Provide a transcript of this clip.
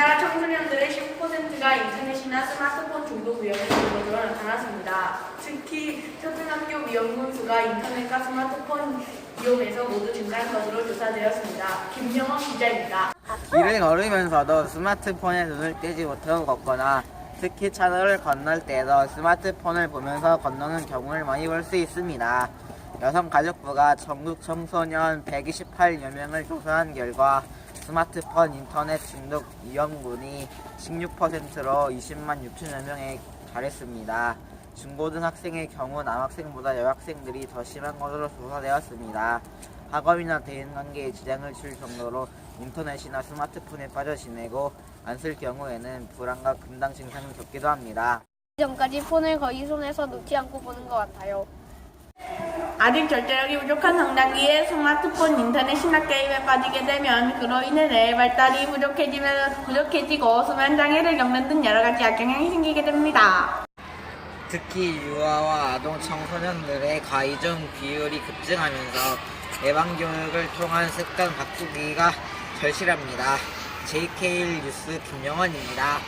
우리나라 청소년들의 10%가 인터넷이나 스마트폰 중독 위험에 있는 것으로 나타났습니다. 특히 초등학교 미용군 수가 인터넷과 스마트폰 이용에서 모두 증가한 것으로 조사되었습니다. 김영원 기자입니다. 길을 걸으면서도 스마트폰에 눈을 떼지 못하고 걷거나 특히 차로를 건널 때도 스마트폰을 보면서 건너는 경우를 많이 볼 수 있습니다. 여성가족부가 전국 청소년 128여 명을 조사한 결과 스마트폰 인터넷 중독 위험군이 16%로 20만 6천여 명에 달했습니다. 중고등학생의 경우 남학생보다 여학생들이 더 심한 것으로 조사되었습니다. 학업이나 대인관계에 지장을 줄 정도로 인터넷이나 스마트폰에 빠져 지내고 안 쓸 경우에는 불안과 금당 증상을 겪기도 합니다. 전까지 폰을 거의 손에서 놓지 않고 보는 것 같아요. 아직 절제력이 부족한 성장기에 스마트폰, 인터넷, 신학 게임에 빠지게 되면 그로 인해 뇌 발달이 부족해지면 부족해지고 수면 장애를 겪는 등 여러 가지 악영향이 생기게 됩니다. 특히 유아와 아동 청소년들의 가이종 비율이 급증하면서 예방 교육을 통한 습관 바꾸기가 절실합니다. JK일 뉴스 김영원입니다.